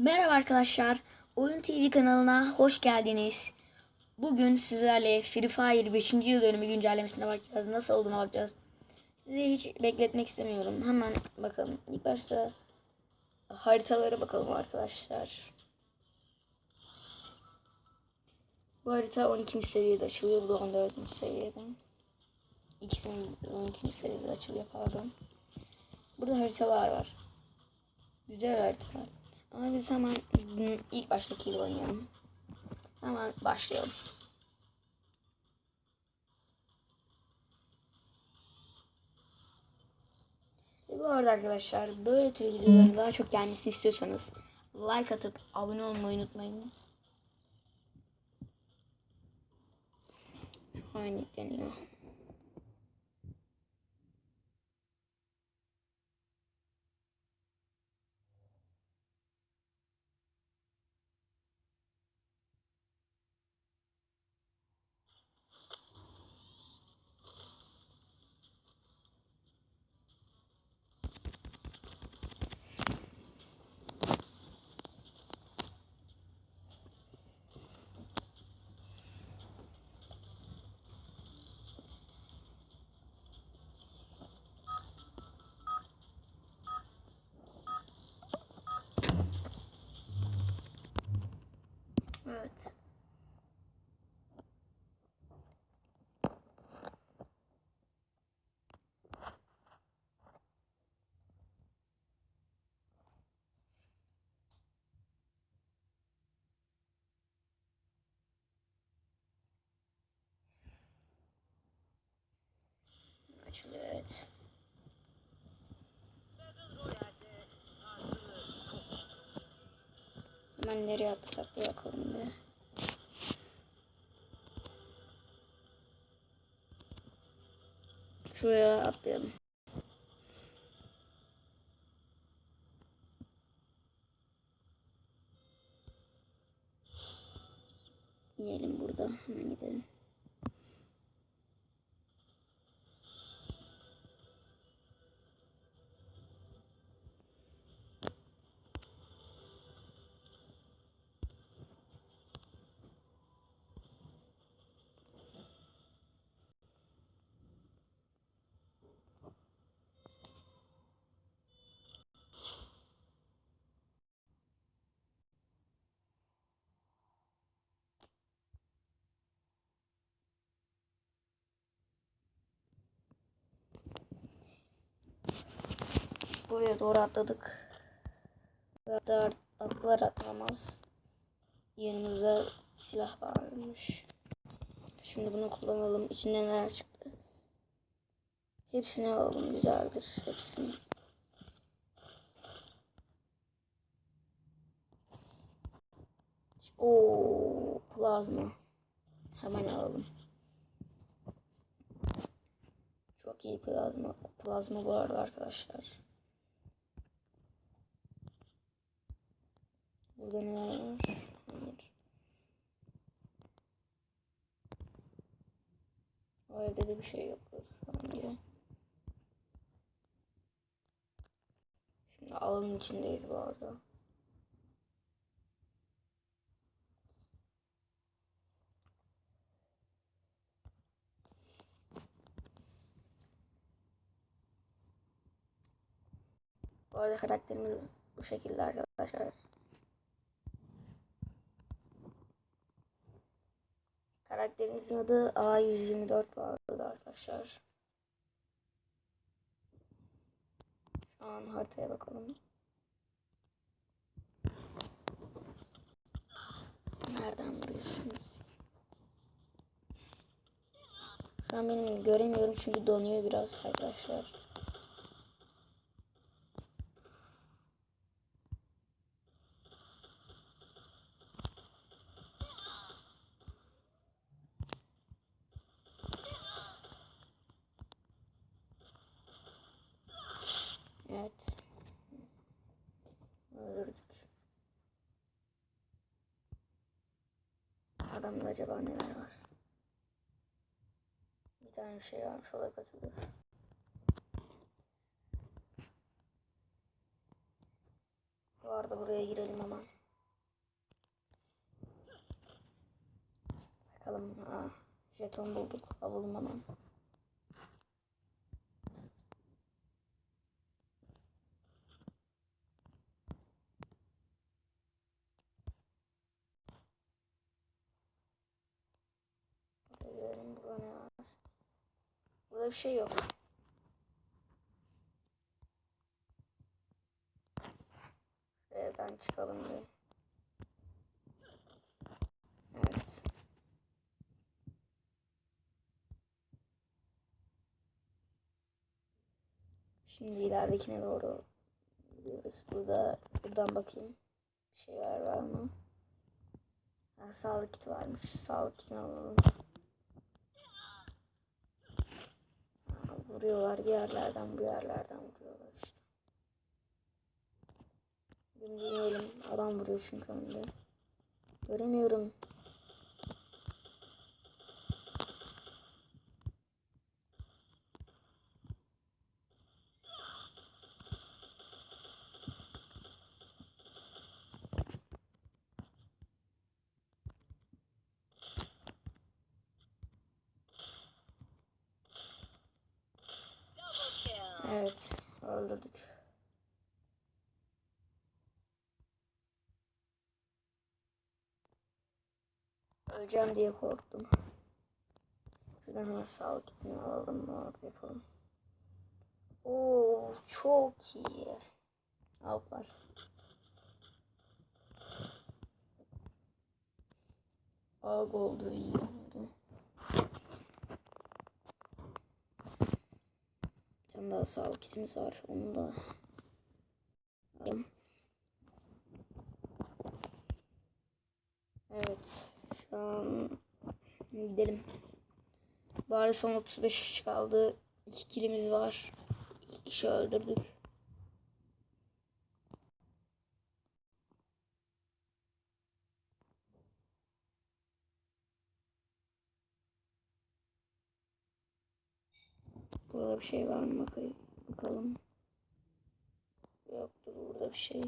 Merhaba arkadaşlar. Oyun TV kanalına hoş geldiniz. Bugün sizlerle Free Fire 5. yıl dönümü güncellemesine bakacağız. Nasıl olduğuna bakacağız. Sizi hiç bekletmek istemiyorum. Hemen bakalım. İlk başta haritalara bakalım arkadaşlar. Bu harita 12. seviyede açılıyor. Bu da 14. seviyede. İkisinin 12. seviyede açılıyor pardon. Burada haritalar var. Güzel haritalar. Ama biz hemen ilk baştakiyle oynayalım. Hemen başlayalım. Ve bu arada arkadaşlar böyle tür videoların daha çok gelmesini istiyorsanız like atıp abone olmayı unutmayın. Aynı yükleniyor. Evet. Açılıyor Hemen nereye diye bakalım bir. Şuraya atlayalım. İnelim burada. Hemen gidelim. Buraya doğru atladık. Hatta atlar atlamaz. Yanımızda silah varmış. Şimdi bunu kullanalım. İçinden neler çıktı. Hepsini alalım. Güzeldir. Hepsini. Oo, plazma. Hemen alalım. Çok iyi plazma. Plazma bu arada arkadaşlar. Burada? Hayır. O evde de bir şey an diye. Şimdi alanın içindeyiz bu arada. Bu arada karakterimiz bu şekilde arkadaşlar. Karakterimizin adı A124 bu arada arkadaşlar. Şu an haritaya bakalım. Nereden vuruyorsunuz? Şu an benim göremiyorum çünkü donuyor biraz arkadaşlar. Evet. Öldürdük. Adamda acaba neler var? Bir tane şey varmış o da kaçırıyor. Bu arada buraya girelim hemen. Bakalım. Aa, jeton bulduk. Alalım hemen. Buraya ne var? Burada bir şey yok. Şu evden çıkalım bir. Evet. Şimdi ileridekine doğru gidiyoruz. Burada buradan bakayım. Bir şey var var mı? Ha, sağlık kiti varmış. Sağlık kitini alalım. Ha, vuruyorlar bir yerlerden bu yerlerden vuruyorlar işte. Dinleyelim. Adam vuruyor çünkü önde. Göremiyorum. Öldürdük. Öleceğim diye korktum. Şuradan hemen sağlık kitini alalım. Ne yapalım. Oo çok iyi. Avuk var. Avuk oldu iyi oldu. Bir tane daha sağlık kitimiz var. Onu da alayım. Evet. Şu an gidelim. Bari son 35 kişi kaldı. 2 kilimiz var. 2 kişi öldürdük. Burada bir şey var mı bakayım. Bakalım. Yoktur burada bir şey.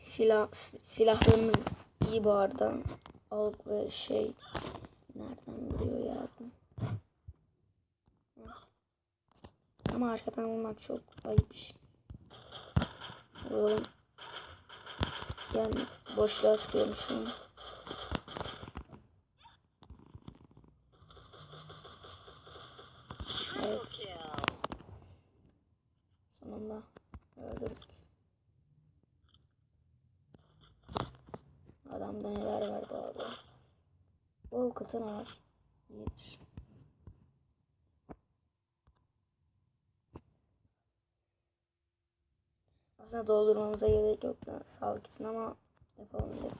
Silah si- silahlarımız iyi bu arada. Ve şey nereden vuruyor ya. Ama arkadan vurmak çok ayıp iş. Vuralım. Yani boşluğa sıkıyorum şu. Triple kill. Sonunda öldürdük. Adamda neler var bu arada. Katana var. İyidir. Aslında doldurmamıza gerek yok da sağlık için ama yapalım dedik.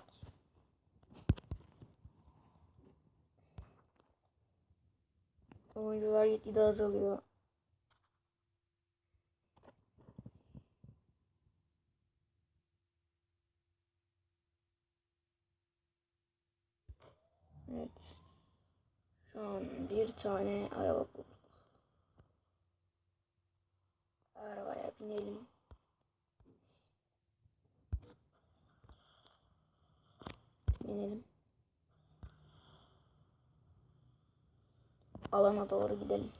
Oyuncular gitgide azalıyor. Evet. Şu an bir tane araba bulduk. Arabaya binelim. Binelim. Alana doğru gidelim.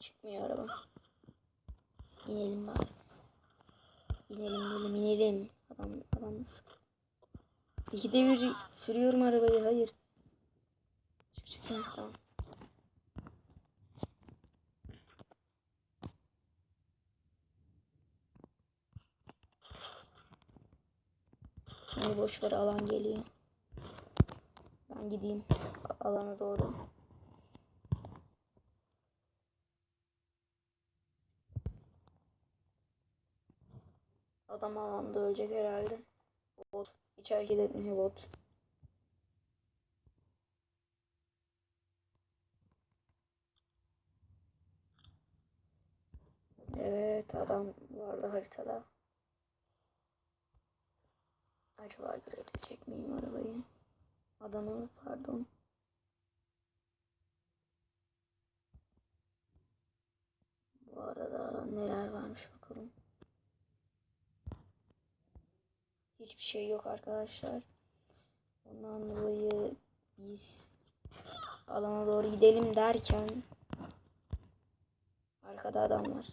Çıkmıyor araba. İnelim bari. İnelim inelim inelim. Adam adam sık. İkide bir sürüyorum arabayı hayır. Çık çık tamam. Hadi boş ver alan geliyor. Ben gideyim alana doğru. Adam alanda ölecek herhalde. Bot. Hiç hareket etmiyor bot. Evet adam vardı haritada. Acaba görebilecek miyim arabayı? Adamı pardon. Bu arada neler varmış bakalım. Hiçbir şey yok arkadaşlar. Ondan dolayı biz alana doğru gidelim derken arkada adam var.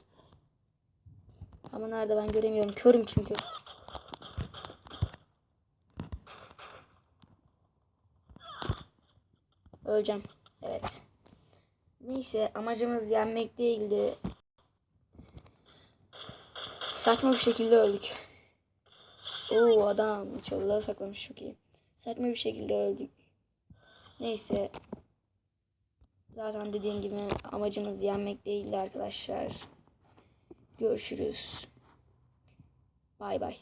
Ama nerede ben göremiyorum. Körüm çünkü. Öleceğim. Evet. Neyse amacımız yenmek değildi. Saçma bir şekilde öldük. Oo adam çalılara saklamış çok iyi. Saçma bir şekilde öldük. Neyse. Zaten dediğim gibi amacımız yenmek değildi arkadaşlar. Görüşürüz. Bay bay.